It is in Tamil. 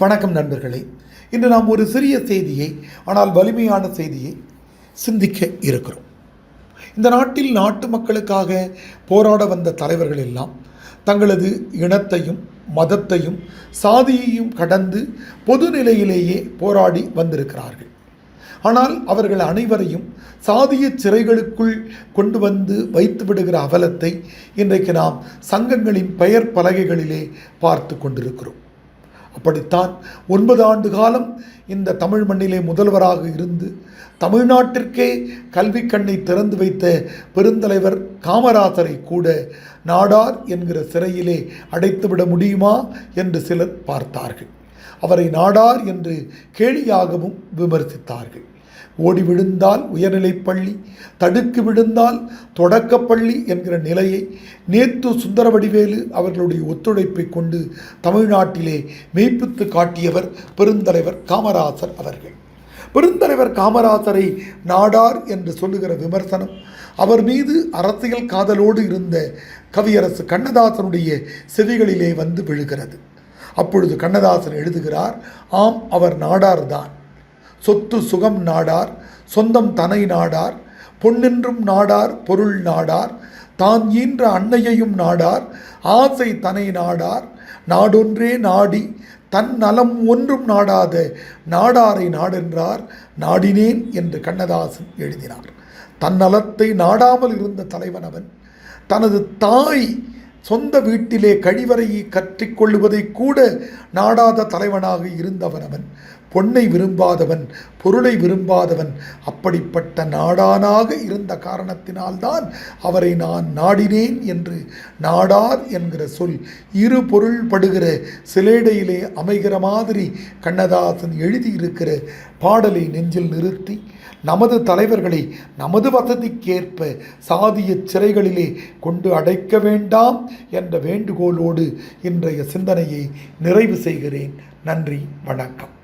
வணக்கம் நண்பர்களே. இன்று நாம் ஒரு சிறிய செய்தியை ஆனால் வலிமையான செய்தியை சிந்திக்க இருக்கிறோம். இந்த நாட்டில் நாட்டு மக்களுக்காக போராட வந்த தலைவர்கள் எல்லாம் தங்களது இனத்தையும் மதத்தையும் சாதியையும் கடந்து பொது நிலையிலேயே போராடி வந்திருக்கிறார்கள். ஆனால் அவர்கள் அனைவரையும் சாதிய சிறைகளுக்குள் கொண்டு வந்து வைத்து விடுகிற அவலத்தை இன்றைக்கு நாம் சங்கங்களின் பெயர் பலகைகளிலே பார்த்து கொண்டிருக்கிறோம். அப்படித்தான் ஒன்பது ஆண்டு காலம் இந்த தமிழ் மண்ணிலே முதல்வராக இருந்து தமிழ்நாட்டிற்கே கல்வி கண்ணை திறந்து வைத்த பெருந்தலைவர் காமராசரை கூட நாடார் என்கிற சிறையிலே அடைத்துவிட முடியுமா என்று சிலர் பார்த்தார்கள். அவரை நாடார் என்று கேலியாகவும் விமர்சித்தார்கள். ஓடி விழுந்தால் உயர்நிலைப் பள்ளி தடுக்கு விழுந்தால் தொடக்கப்பள்ளி என்கிற நிலையை நேத்து சுந்தரவடிவேலு அவர்களுடைய ஒத்துழைப்பை கொண்டு தமிழ்நாட்டிலே மெய்ப்பித்து காட்டியவர் பெருந்தலைவர் காமராசர் அவர்கள். பெருந்தலைவர் காமராசரை நாடார் என்று சொல்லுகிற விமர்சனம் அவர் மீது அரசியல் காதலோடு இருந்த கவியரசு கண்ணதாசனுடைய செவிகளிலே வந்து விழுகிறது. அப்பொழுது கண்ணதாசன் எழுதுகிறார் ஆம் அவர் நாடார்தான். சொத்து சுகம் நாடார் சொந்தம் தனை நாடார் பொன்னின்றும் நாடார் பொருள் நாடார் தான் ஈன்ற அன்னையையும் நாடார் ஆசை தனை நாடார் நாடொன்றே நாடி தன் நலம் ஒன்றும் நாடாத நாடாரை நாடென்றார் நாடினேன் என்று கண்ணதாசன் எழுதினார். தன் நலத்தை நாடாமல் இருந்த தலைவன் அவன் தனது தாய் சொந்த வீட்டிலே கழிவறையை கற்றிக்கொள்ளுவதை கூட நாடாத தலைவனாக இருந்தவன் அவன் பொன்னை விரும்பாதவன் பொருளை விரும்பாதவன் அப்படிப்பட்ட நாடானாக இருந்த காரணத்தினால்தான் அவரை நான் நாடினேன் என்று நாடார் என்கிற சொல் இரு பொருள் படுகிற சிலேடையிலே அமைகிற மாதிரி கண்ணதாசன் எழுதியிருக்கிற பாடலை நெஞ்சில் நிறுத்தி நமது தலைவர்களை நமது வசதிக்கேற்ப சாதிய சிறைகளிலே கொண்டு அடைக்க வேண்டாம் என்ற வேண்டுகோளோடு இன்றைய சிந்தனையை நிறைவு செய்கிறேன். நன்றி வணக்கம்.